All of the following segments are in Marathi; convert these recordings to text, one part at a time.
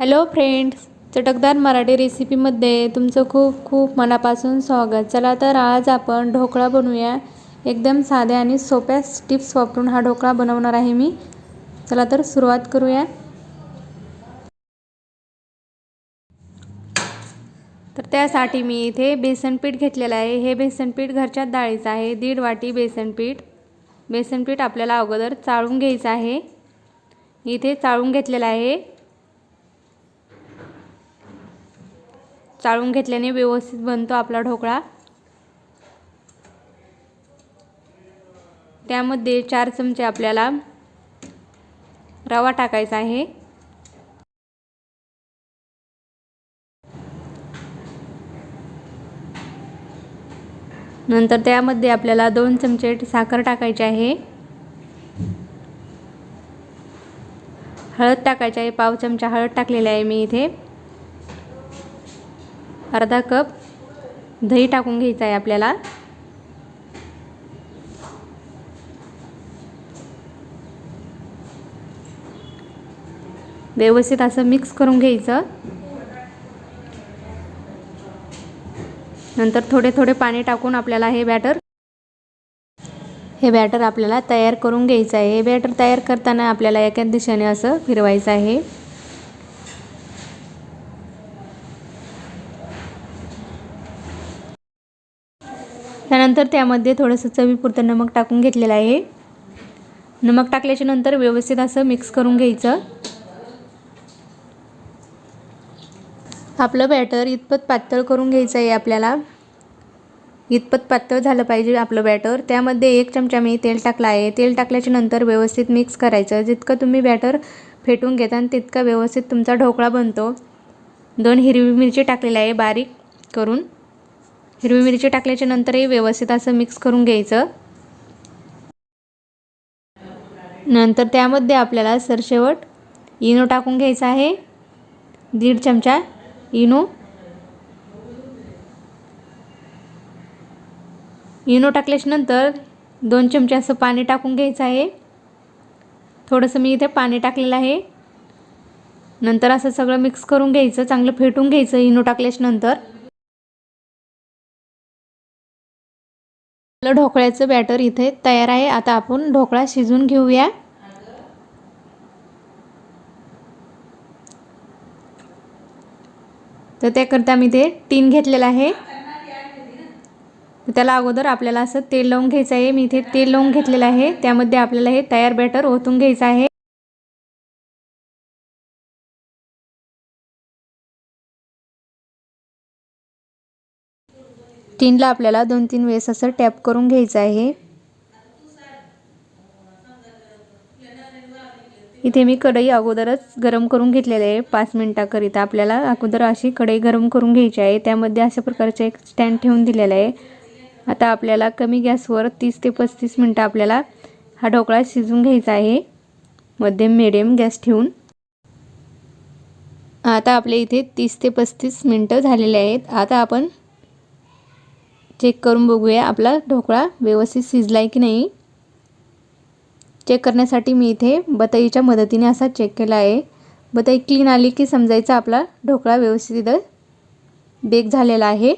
हॅलो फ्रेंड्स चटकदार मराठी रेसिपीमध्ये तुमचं खूप खूप मनापासून स्वागत. चला तर आज आपण ढोकळा बनवूया. एकदम साध्या आणि सोप्या टिप्स वापरून हा ढोकळा बनवणार आहे मी. चला तर सुरुवात करूया. तर त्यासाठी मी इथे बेसनपीठ घेतलेलं आहे. हे बेसनपीठ घरच्या डाळीचं आहे. दीड वाटी बेसनपीठ बेसनपीठ आपल्याला अगोदर चाळून घ्यायचं आहे. इथे चाळून घेतलेलं आहे. चाळून घेतल्याने व्यवस्थित बनतो आपला ढोकळा. त्यामध्ये चार चमचे आपल्याला रवा टाकायचा आहे. नंतर त्यामध्ये आपल्याला दोन चमचे साखर टाकायचे आहे. हळद टाकायची आहे. पाव चमचा हळद टाकलेली आहे मी इथे. अर्धा कप दही टाकून घ्यायचं आहे आपल्याला. व्यवस्थित असं मिक्स करून घ्यायचं. नंतर थोडे थोडे पाणी टाकून आपल्याला हे बॅटर हे बॅटर आपल्याला तयार करून घ्यायचं आहे. हे बॅटर तयार करताना आपल्याला एकाच दिशेने असं फिरवायचं आहे. त्यानंतर त्यामध्ये थोडंसं चवीपुरतं नमक टाकून घेतलेलं आहे. नमक टाकल्याच्या नंतर व्यवस्थित असं मिक्स करून घ्यायचं. आपलं बॅटर इतपत पातळ करून घ्यायचं आहे आपल्याला. इतपत पातळ झालं पाहिजे आपलं बॅटर त्यामध्ये एक चमचा मी तेल टाकलं आहे. तेल टाकल्याच्या नंतर व्यवस्थित मिक्स करायचं. जितकं तुम्ही बॅटर फेटून घेता तितका व्यवस्थित तुमचा ढोकळा बनतो. दोन हिरवी मिरची टाकलेली आहे बारीक करून. हिरवी मिरची टाकल्याच्या नंतरही व्यवस्थित असं मिक्स करून घ्यायचं. नंतर त्यामध्ये आपल्याला सरशेवट इनो टाकून घ्यायचा आहे. दीड चमचा इनो. इनो टाकल्याच्या नंतर दोन चमचे असं पाणी टाकून घ्यायचं आहे. थोडंसं मी इथे पाणी टाकलेलं आहे. नंतर असं सगळं मिक्स करून घ्यायचं चांगलं फेटून घ्यायचं इनो टाकल्याच्या आपलं ढोकळ्याचं बॅटर इथे तयार आहे. आता आपण ढोकळा शिजून घेऊया. तर त्याकरता मी ते टीन घेतलेलं आहे. त्याला अगोदर आपल्याला असं तेल लावून घ्यायचं आहे. मी इथे तेल लावून घेतलेलं आहे. त्यामध्ये आपल्याला हे तयार बॅटर ओतून घ्यायचं आहे. तीनला आपल्याला दोन तीन वेळेस असं टॅप करून घ्यायचं आहे. इथे मी कढई अगोदरच गरम करून घेतलेले आहे. पाच मिनटाकरिता आपल्याला अगोदर अशी कढई गरम करून घ्यायची आहे. त्यामध्ये अशा प्रकारचे एक स्टँड ठेवून दिलेलं आहे. आता आपल्याला कमी गॅसवर तीस ते पस्तीस मिनटं आपल्याला हा ढोकळा शिजून घ्यायचा आहे. मध्यम मिडियम गॅस ठेवून. आता आपल्या इथे तीस ते पस्तीस मिनटं झालेले आहेत. आता आपण चेक करून बघूया आपला ढोकळा व्यवस्थित शिजला आहे की नाही. चेक करण्यासाठी मी इथे बताईच्या मदतीने असा चेक केला आहे. बताई क्लीन आली की समजायचं आपला ढोकळा व्यवस्थित इथं बेक झालेला आहे.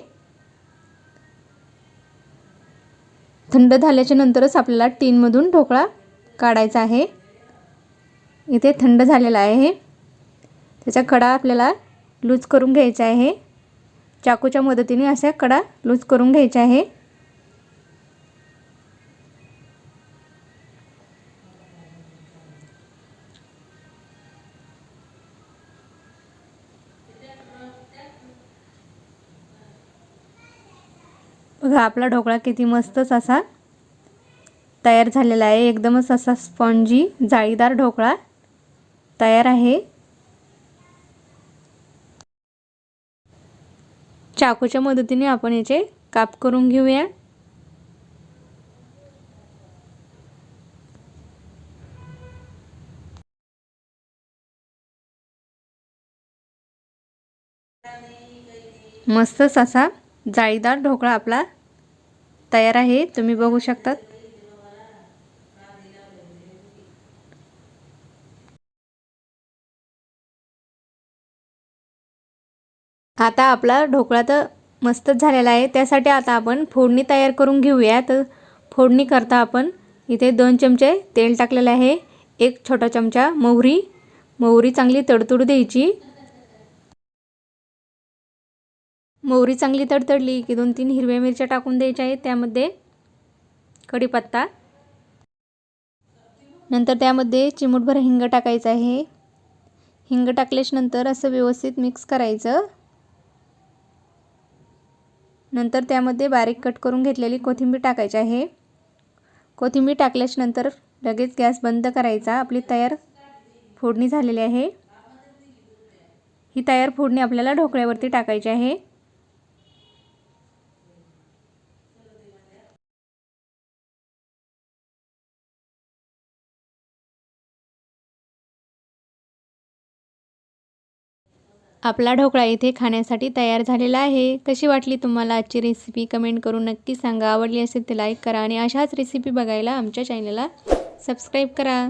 थंड झाल्याच्या नंतरच आपल्याला टीनमधून ढोकळा काढायचा आहे. इथे थंड झालेला आहे. त्याचा कडा आपल्याला लूज करून घ्यायचा आहे. चाकूच्या मदतीने अशा कडा लूज करून घ्यायच्या आहे. बघा आपला ढोकळा किती मस्तच असा तयार झालेला आहे. एकदमच असा स्पॉन्जी जाळीदार ढोकळा तयार आहे. चाकूच्या मदतीने आपण याचे काप करून घेऊया. मस्तच असा जाळीदार ढोकळा आपला तयार आहे. तुम्ही बघू शकतात. आता आपला ढोकळा तर मस्तच झालेला आहे. त्यासाठी आता आपण फोडणी तयार करून घेऊया तर फोडणी करता आपण इथे दोन चमचे तेल टाकलेलं आहे. एक छोटा चमचा मोहरी मोहरी चांगली तडतडू द्यायची. मोहरी चांगली तडतडली की दोन तीन हिरव्या मिरच्या टाकून द्यायच्या आहेत. त्यामध्ये कढीपत्ता. नंतर त्यामध्ये चिमूटभर हिंग टाकायचं आहे. हिंग टाकल्याच्या नंतर असं व्यवस्थित मिक्स करायचं. नंतर त्यामध्ये बारीक कट करून घेतलेली कोथिंबीर टाकायची आहे. कोथिंबीर टाकल्याच्यानंतर लगेच गॅस बंद करायचा. आपली तयार फोडणी झालेली आहे. ही तयार फोडणी आपल्याला ढोकळ्यावरती टाकायची आहे. आपला ढोकळा इथे खाण्यासाठी तयार झालेला आहे. कशी वाटली तुम्हाला आजची रेसिपी कमेंट करून नक्की सांगा. आवडली असेल तर लाईक करा आणि अशाच रेसिपी बघायला आमच्या चॅनलला सबस्क्राईब करा.